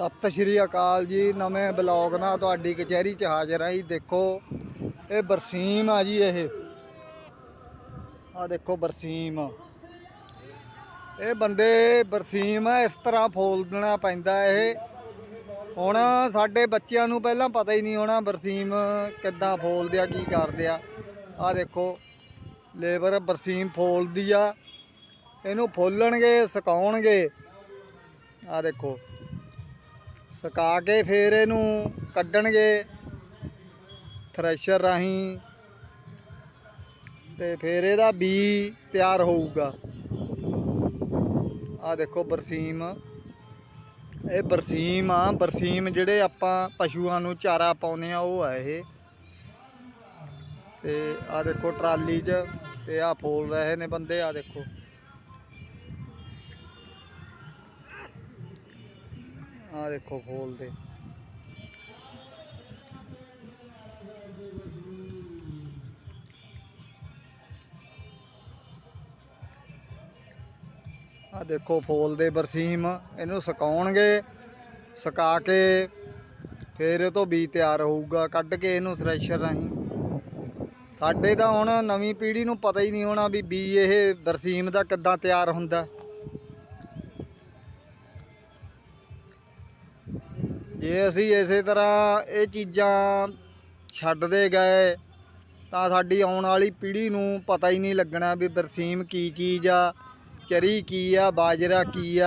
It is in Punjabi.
ਸਤਿ ਸ਼੍ਰੀ ਅਕਾਲ ਜੀ, ਨਵੇਂ ਬਲੌਗ ਨਾਲ ਤੁਹਾਡੀ ਕਚਹਿਰੀ 'ਚ ਹਾਜ਼ਰ ਆਂ ਜੀ, ਦੇਖੋ, ਇਹ ਬਰਸੀਮ ਆ ਜੀ ਇਹ। ਆ ਦੇਖੋ ਬਰਸੀਮ। ਇਹ ਬੰਦੇ ਬਰਸੀਮ ਇਸ ਤਰ੍ਹਾਂ ਫੋਲਣਾ ਪੈਂਦਾ ਇਹ। ਹੁਣ ਸਾਡੇ ਬੱਚਿਆਂ ਨੂੰ ਪਹਿਲਾਂ ਪਤਾ ਹੀ ਨਹੀਂ ਹੋਣਾ ਬਰਸੀਮ ਕਿੱਦਾਂ ਫੋਲਦੇ ਆ ਕੀ ਕਰਦੇ ਆ। ਆ ਦੇਖੋ, ਲੇਬਰ ਬਰਸੀਮ ਫੋਲਦੀ ਆ। ਇਹਨੂੰ ਫੋਲਣਗੇ, ਸੁਕਾਉਣਗੇ। ਆ ਦੇਖੋ। ਸੁਕਾ ਕੇ ਫਿਰ ਇਹਨੂੰ ਕੱਢਣਗੇ ਥ੍ਰੈਸ਼ਰ ਰਾਹੀਂ ਤੇ ਫਿਰ ਇਹਦਾ ਬੀ ਤਿਆਰ ਹੋਊਗਾ। ਆ ਦੇਖੋ ਬਰਸੀਮ। ਇਹ ਬਰਸੀਮ ਆ, ਬਰਸੀਮ ਜਿਹੜੇ ਆਪਾਂ ਪਸ਼ੂਆਂ ਨੂੰ ਚਾਰਾ ਪਾਉਂਦੇ ਆ, ਉਹ ਆ ਇਹ। ਤੇ ਆ ਦੇਖੋ ਟਰਾਲੀ 'ਚ ਤੇ ਆ ਫੋਲ ਰਹੇ ਨੇ ਬੰਦੇ ਆ ਦੇਖੋ। ਆ ਦੇਖੋ ਫੋਲਦੇ ਆ ਦੇਖੋ ਫੋਲਦੇ ਬਰਸੀਮ, ਇਹਨੂੰ ਸੁਕਾਉਣਗੇ, ਸੁਕਾ ਕੇ ਫਿਰ ਇਹ ਤੋਂ ਬੀ ਤਿਆਰ ਹੋਊਗਾ, ਕੱਢ ਕੇ ਇਹਨੂੰ ਥ੍ਰੈਸ਼ਰ ਰਾਹੀਂ। ਸਾਡੇ ਤਾਂ ਹੁਣ ਨਵੀਂ ਪੀੜ੍ਹੀ ਨੂੰ ਪਤਾ ਹੀ ਨਹੀਂ ਹੋਣਾ ਵੀ ਬੀ ਇਹ ਬਰਸੀਮ ਦਾ ਕਿੱਦਾਂ ਤਿਆਰ ਹੁੰਦਾ। ਜੇ ਅਸੀਂ ਇਸੇ ਤਰ੍ਹਾਂ ਇਹ ਚੀਜ਼ਾਂ ਛੱਡਦੇ ਗਏ, ਤਾਂ ਸਾਡੀ ਆਉਣ ਵਾਲੀ ਪੀੜ੍ਹੀ ਨੂੰ ਪਤਾ ਹੀ ਨਹੀਂ ਲੱਗਣਾ ਵੀ ਬਰਸੀਮ ਕੀ ਚੀਜ਼ ਆ, ਚਰੀ ਕੀ ਆ, ਬਾਜਰਾ ਕੀ ਆ।